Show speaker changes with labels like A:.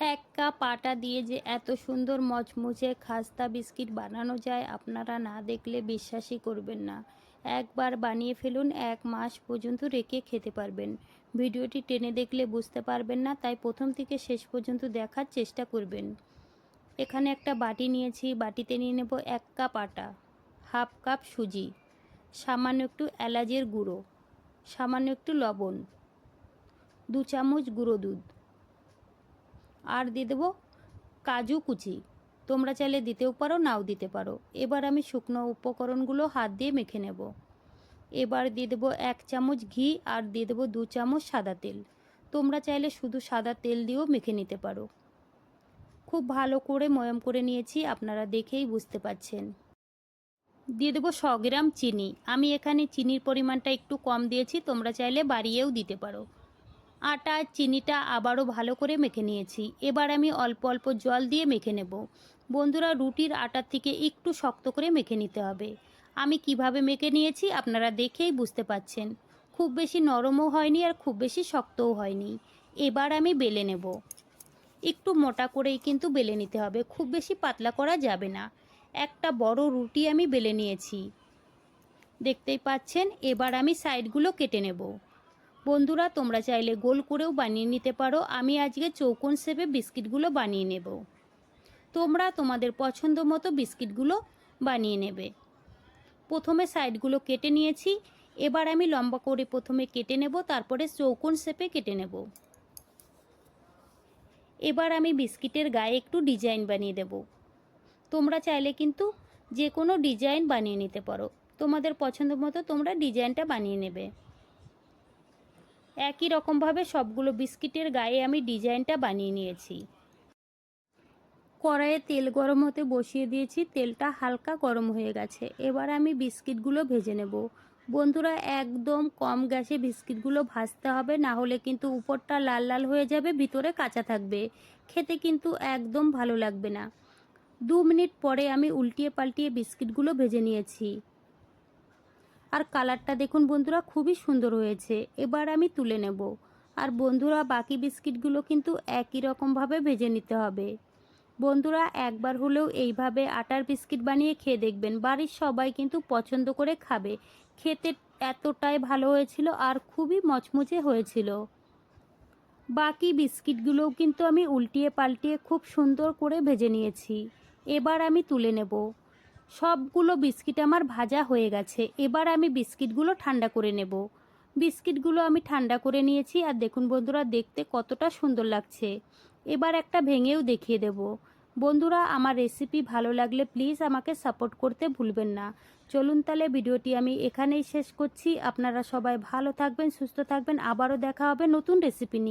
A: এক কাপ আটা দিয়ে যে এত সুন্দর মচমুচে খাস্তা বিস্কিট বানানো যায়, আপনারা না দেখলে বিশ্বাসই করবেন না। একবার বানিয়ে ফেলুন, এক মাস পর্যন্ত রেখে খেতে পারবেন। ভিডিওটি টেনে দেখলে বুঝতে পারবেন না, তাই প্রথম থেকে শেষ পর্যন্ত দেখার চেষ্টা করবেন। এখানে একটা বাটি নিয়েছি, বাটিতে নিয়ে নেব এক কাপ আটা, হাফ কাপ সুজি, সামান্য একটু এলাচের গুঁড়ো, সামান্য একটু লবণ, দু চামচ গুঁড়ো দুধ। আর দিয়ে দেবো কাজু কুচি। তোমরা চাইলে দিতেও পারো, নাও দিতে পারো। এবার আমি শুকনো উপকরণগুলো হাত দিয়ে মেখে নেব। এবার দিয়ে দেবো এক চামচ ঘি আর দিয়ে দেবো দু চামচ সাদা তেল। তোমরা চাইলে শুধু সাদা তেল দিয়েও মেখে নিতে পারো। খুব ভালো করে ময়ম করে নিয়েছি, আপনারা দেখেই বুঝতে পাচ্ছেন। দিয়ে দেবো শ গ্রাম চিনি। আমি এখানে চিনির পরিমাণটা একটু কম দিয়েছি, তোমরা চাইলে বাড়িয়েও দিতে পারো। আটা, চিনিটা আবারও ভালো করে মেখে নিয়েছি। এবার আমি অল্প অল্প জল দিয়ে মেখে নেব। বন্ধুরা, রুটির আটার থেকে একটু শক্ত করে মেখে নিতে হবে। আমি কীভাবে মেখে নিয়েছি আপনারা দেখেই বুঝতে পাচ্ছেন। খুব বেশি নরমও হয়নি আর খুব বেশি শক্তও হয়নি। এবার আমি বেলে নেব। একটু মোটা করেই কিন্তু বেলে নিতে হবে, খুব বেশি পাতলা করা যাবে না। একটা বড় রুটি আমি বেলে নিয়েছি। দেখতেই পাচ্ছেন, এবার আমি সাইডগুলো কেটে নেব। বন্ধুরা, তোমরা চাইলে গোল করেও বানিয়ে নিতে পারো। আমি আজকে চৌকোন শেপে বিস্কিটগুলো বানিয়ে নেব। তোমরা তোমাদের পছন্দ মতো বিস্কিটগুলো বানিয়ে নেবে। প্রথমে সাইডগুলো কেটে নিয়েছি। এবার আমি লম্বা করে প্রথমে কেটে নেব, তারপরে চৌকোন শেপে কেটে নেব। এবার আমি বিস্কিটের গায়ে একটু ডিজাইন বানিয়ে দেব। তোমরা চাইলে কিন্তু যে কোনো ডিজাইন বানিয়ে নিতে পারো। তোমাদের পছন্দ মতো তোমরা ডিজাইনটা বানিয়ে নেবে। একই রকমভাবে সবগুলো বিস্কিটের গায়ে আমি ডিজাইনটা বানিয়ে নিয়েছি। কড়াইয়ে তেল গরম হতে বসিয়ে দিয়েছি, তেলটা হালকা গরম হয়ে গেছে। এবার আমি বিস্কিটগুলো ভেজে নেব। বন্ধুরা, একদম কম গ্যাসে বিস্কিটগুলো ভাজতে হবে, না হলে কিন্তু উপরটা লাল লাল হয়ে যাবে, ভিতরে কাঁচা থাকবে। খেতে কিন্তু একদম ভালো লাগবে না। দু মিনিট পরে আমি উল্টিয়ে পাল্টিয়ে বিস্কিটগুলো ভেজে নিয়েছি। আর কালারটা দেখুন বন্ধুরা, খুবই সুন্দর হয়েছে। এবার আমি তুলে নেব। আর বন্ধুরা, বাকি বিস্কিটগুলো কিন্তু একই রকমভাবে ভেজে নিতে হবে। বন্ধুরা, একবার হলেও এইভাবে আটার বিস্কিট বানিয়ে খেয়ে দেখবেন। বাড়ির সবাই কিন্তু পছন্দ করে খাবে। খেতে এতটাই ভালো হয়েছিল আর খুবই মচমচে হয়েছিল। বাকি বিস্কিটগুলোও কিন্তু আমি উল্টিয়ে পাল্টিয়ে খুব সুন্দর করে ভেজে নিয়েছি। এবার আমি তুলে নেব। সবগুলো বিস্কিট আমার ভাজা হয়ে গেছে। এবার আমি বিস্কিটগুলো ঠান্ডা করে নেব। বিস্কিটগুলো আমি ঠান্ডা করে নিয়েছি আর দেখুন বন্ধুরা, দেখতে কতটা সুন্দর লাগছে। এবার একটা ভেঙেও দেখিয়ে দেব। বন্ধুরা, আমার রেসিপি ভালো লাগলে প্লিজ আমাকে সাপোর্ট করতে ভুলবেন না। চলুন তাহলে ভিডিওটি আমি এখানেই শেষ করছি। আপনারা সবাই ভালো থাকবেন, সুস্থ থাকবেন। আবারও দেখা হবে নতুন রেসিপি নিয়ে।